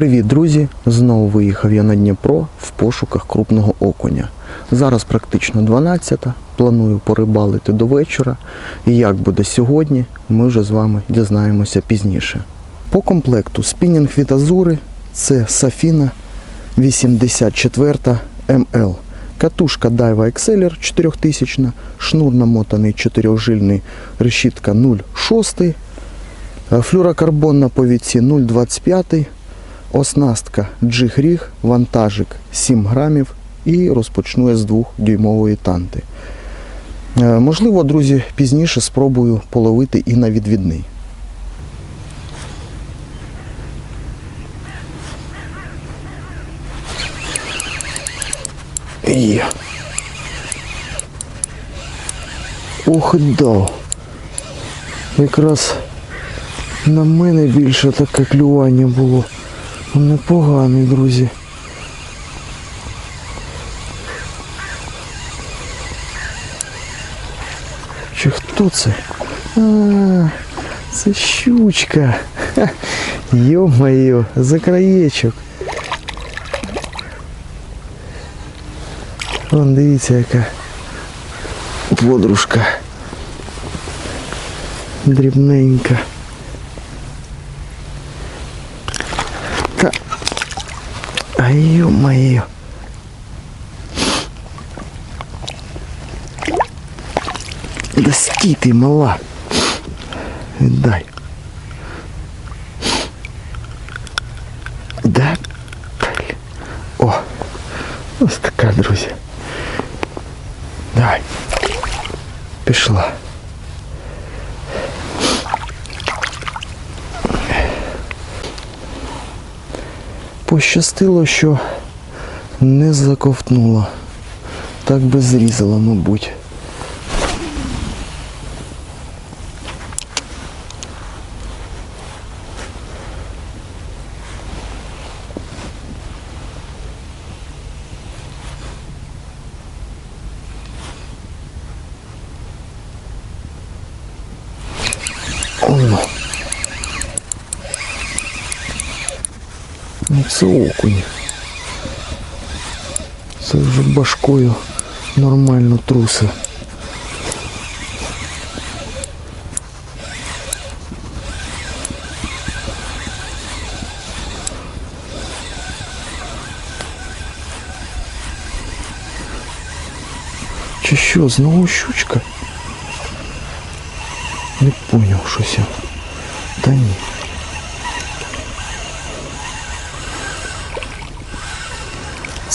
Привіт, друзі! Знову виїхав я на Дніпро в пошуках крупного окуня. Зараз практично 12, планую порибалити до вечора. І як буде сьогодні, ми вже з вами дізнаємося пізніше. По комплекту спінінг від Азури це Сафіна 84 МЛ. Катушка Daiwa Exceller 4000, шнур намотаний 4-жильний, решітка 0,6, е, флюрокарбон на повідці 0,25, оснастка G-Гріг, вантажик 7 грамів і розпочну я з 2-дюймової танти. Е, Можливо, друзі, пізніше спробую половити і на відвідний. Є. Ух, да. Якраз на мене більше таке клювання було. Непоганий, друзі. Чи хто це? А, це щучка. Йо-моє, за краєчок. Вон дивіться, яка подружка. Дрібненька. А ё-моё. Да стій ти мала. Віддай. Да? Блін. О, ось така, друзі. Давай. Пішла. Пощастило, що не заковтнула. Так би зрізала, мабуть. Це окунь. Це вже башкою нормально труси. Чи що, знову щучка? Не поняв щось я. Та ні.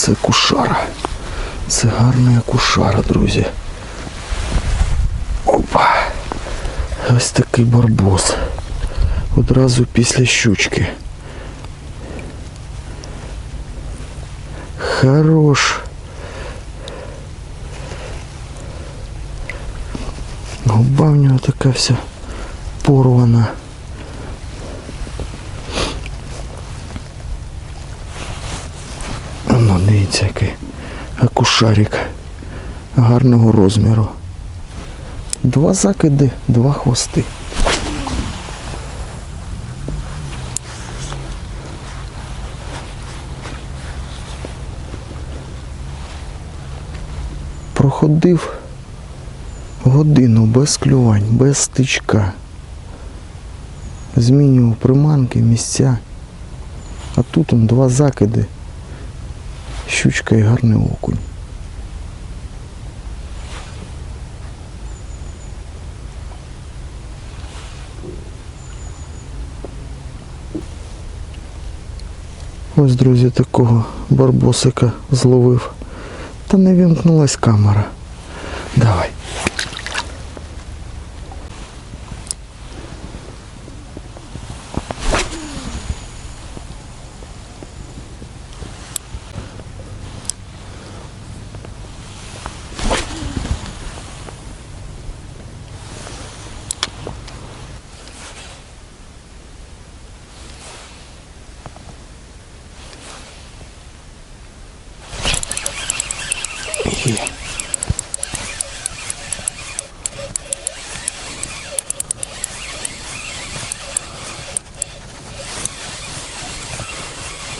Це кушара. Це гарна кушара, друзі. Опа. Ось такий барбос. Одразу після щучки. Хорош. Губа в нього така вся порвана. Ну, дивіться який акушарик гарного розміру. Два закиди, два хвости. Проходив годину без клювань, без стичка. Змінював приманки, місця. А тут он два закиди. Щучка і гарний окунь. Ось, друзі, такого барбосика зловив. Та не вімкнулась камера. Давай.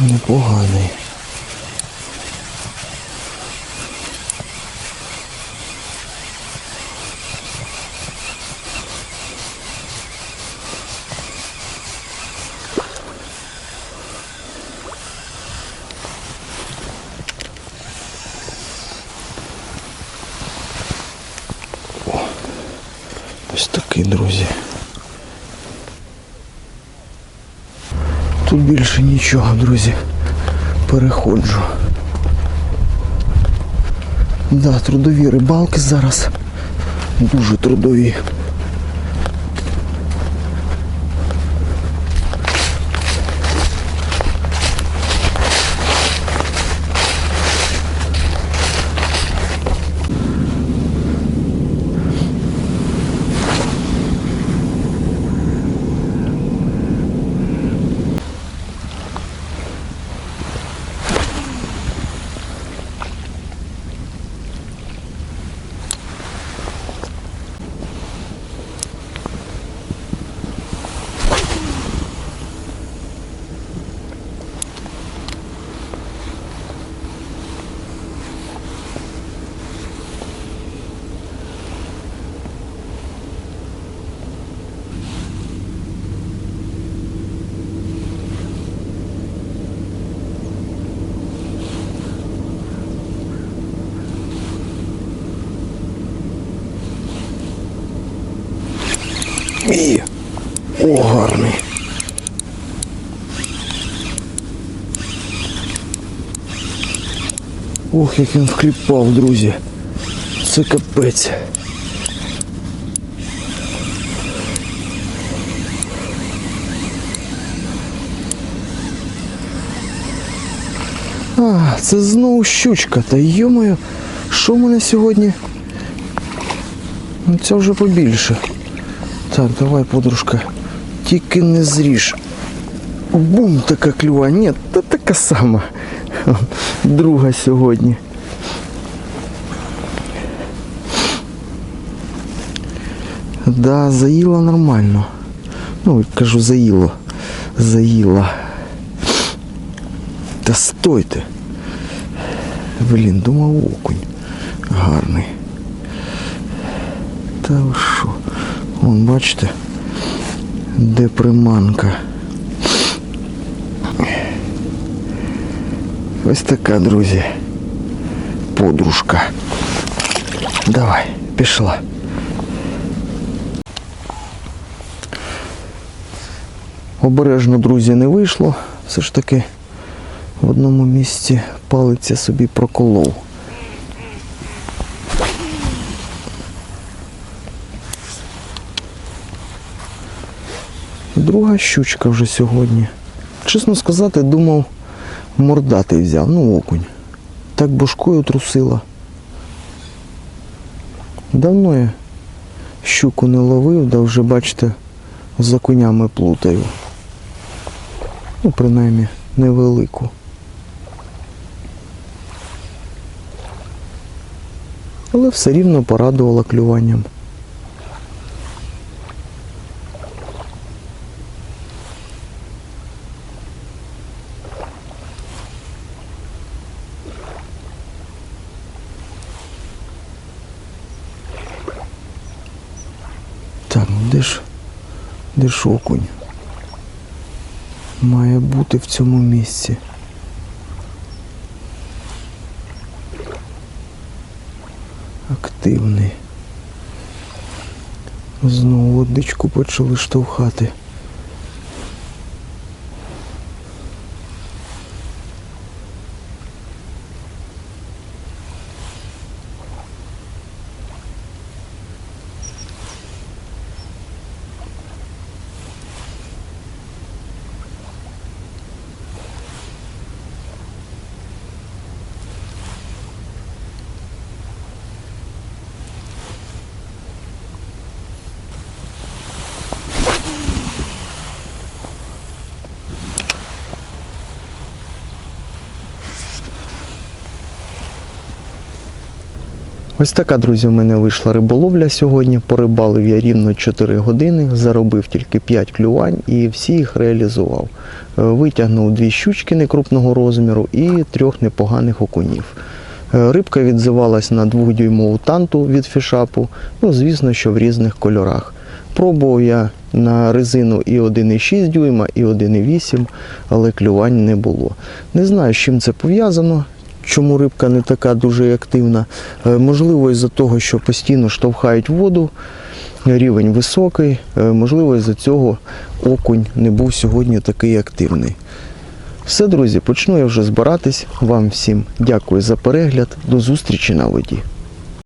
Непоганий. Ось такий, друзі. Тут більше нічого, друзі. Переходжу. Да, трудові рибалки зараз. Дуже трудові. І. О, гарний. Ох, як він вкліпав, друзі. Це капець. А, це знову щучка. Та йомою, що в мене сьогодні? Ну це вже побільше. Так, давай, подружка. Тільки не зріж. Бум, така клюва. Ні, та така сама. Друга сьогодні. Да, заїла нормально. Ну, кажу, заїло. Заїла. Та стойте. Блін, думав окунь. Гарний. Та що? Вон, бачите, де приманка. Ось така, друзі. Подружка. Давай, пішла. Обережно, друзі, не вийшло. Все ж таки в одному місці палиця собі проколов. Друга щучка вже сьогодні. Чесно сказати, думав, мордатий взяв, ну окунь. Так бошкою трусила. Давно я щуку не ловив, да вже, бачите, за конями плутаю. Ну, принаймні, невелику. Але все рівно порадувала клюванням. Так, ну де ж, де ж окунь? Має бути в цьому місці. Активний. Знову водичку почали штовхати. Ось така, друзі, у мене вийшла риболовля сьогодні. Порибалив я рівно 4 години, заробив тільки 5 клювань і всі їх реалізував. Е, Витягнув дві щучки некрупного розміру і трьох непоганих окунів. Е, Рибка відзивалась на двохдюймову танту від фішапу, ну, звісно, що в різних кольорах. Пробував я на резину і 1,6 дюйма, і 1,8, але клювань не було. Не знаю, з чим це пов'язано, чому рибка не така дуже активна. Е, Можливо, із-за того, що постійно штовхають воду, рівень високий, е, можливо, із-за цього окунь не був сьогодні такий активний. Все, друзі, почну я вже збиратись. Вам всім дякую за перегляд. До зустрічі на воді.